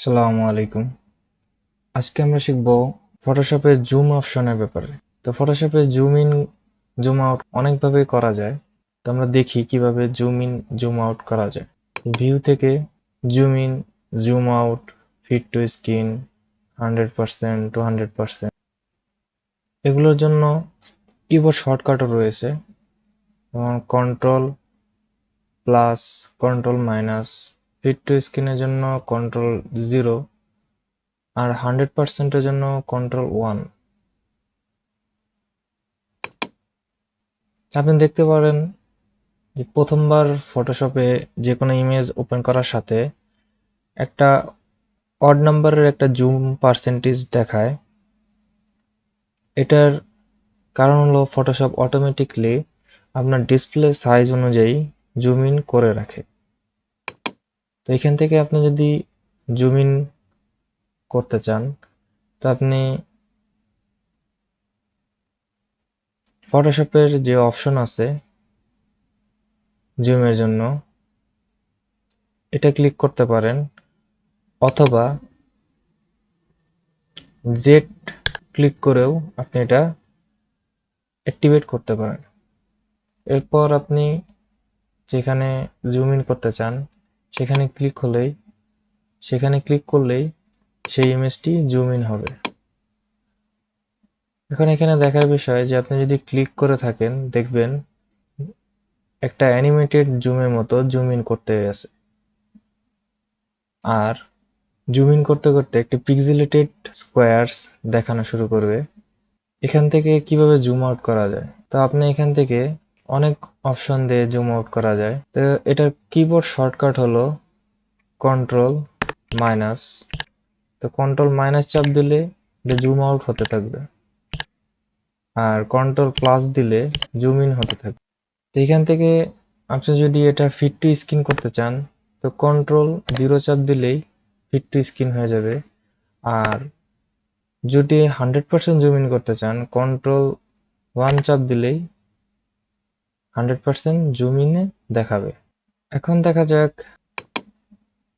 আসসালামু আলাইকুম। আজকে আমরা শিখব ফটোশপে জুম অপশনের ব্যাপারে। তো ফটোশপে জুম ইন জুম আউট অনেকভাবে করা যায়। তো আমরা দেখি কীভাবে জুম ইন জুম আউট করা যায়। ভিউ থেকে zoom in zoom out fit to screen hundred percent to hundred percent এগুলোর জন্য কিবোর্ড শর্টকাটও রয়েছে। Control plus control minus fit to স্ক্রিনের জন্য কন্ট্রোল জিরো আর হান্ড্রেড পার্সেন্টের জন্য কন্ট্রোল ওয়ান আপনি দেখতে পারেন যে প্রথমবার ফটোশপে যে কোনো ইমেজ ওপেন করার সাথে একটা অড নাম্বারের একটা জুম পার্সেন্টেজ দেখায়। এটার কারণ হলো ফটোশপ অটোমেটিকলি আপনার ডিসপ্লে সাইজ অনুযায়ী জুম ইন করে রাখে। তো এখান থেকে আপনি যদি জুম ইন করতে চান, তো আপনি ফটোশপের যে অপশন আছে জুমের জন্য, এটা ক্লিক করতে পারেন, অথবা জেট ক্লিক করেও আপনি এটা অ্যাক্টিভেট করতে পারেন। এরপর আপনি যেখানে জুম ইন করতে চান সেখানে ক্লিক হলেই, সেখানে ক্লিক করলেই সেই ইমেজটি জুম ইন হবে। এখন এখানে দেখার বিষয় যে আপনি যদি ক্লিক করে থাকেন, দেখবেন একটা অ্যানিমেটেড জুমের মতো জুম ইন করতে আছে। আর জুম ইন করতে করতে একটি পিক্সেলেটেড স্কোয়ারস দেখানো শুরু করবে। এখান থেকে কীভাবে জুম আউট করা যায়? তো আপনি এখান থেকে অনেক অপশন দিয়ে জুম আউট করা যায়। তো এটার কিবোর্ড শর্টকাট হলো কন্ট্রোল মাইনাস তো কন্ট্রোল মাইনাস চাপ দিলে এটা জুম আউট হতে থাকবে। আর কন্ট্রোল প্লাস দিলে জুম ইন হতে থাকবে। তো এখান থেকে আপনি যদি এটা ফিট টু স্ক্রিন করতে চান, তো কন্ট্রোল জিরো চাপ দিলেই ফিট টু স্ক্রিন হয়ে যাবে। আর যদি হান্ড্রেড পার্সেন্ট জুম ইন করতে চান কন্ট্রোল ওয়ান চাপ দিলেই হান্ড্রেড পার্সেন্ট জুম ইনে দেখাবে। এখন দেখা যাক।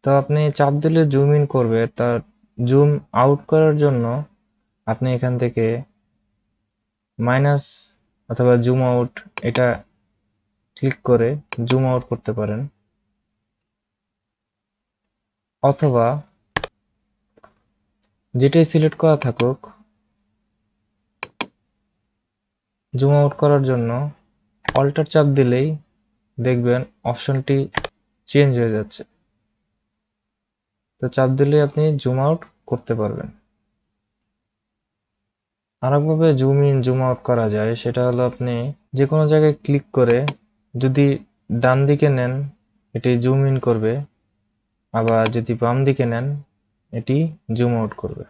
তো আপনি চাপ দিলে জুম ইন করবে তার জুম আউট করার জন্য আপনি এখান থেকে মাইনাস অথবা জুম আউট এটা ক্লিক করে জুম আউট করতে পারেন। অথবা যেটাই সিলেক্ট করা থাকুক জুম আউট করার জন্য অল্টার চাপ দিলেই দেখবেন অপশনটি চেঞ্জ হয়ে যাচ্ছে। তো চাপ দিলে আপনি জুম আউট করতে পারবেন। আরেকভাবে জুম ইন জুম আউট করা যায়, সেটা হলো আপনি যে কোনো জায়গায় ক্লিক করে যদি ডান দিকে নেন, এটি জুম ইন করবে, আবার যদি বাম দিকে নেন, এটি জুম আউট করবে।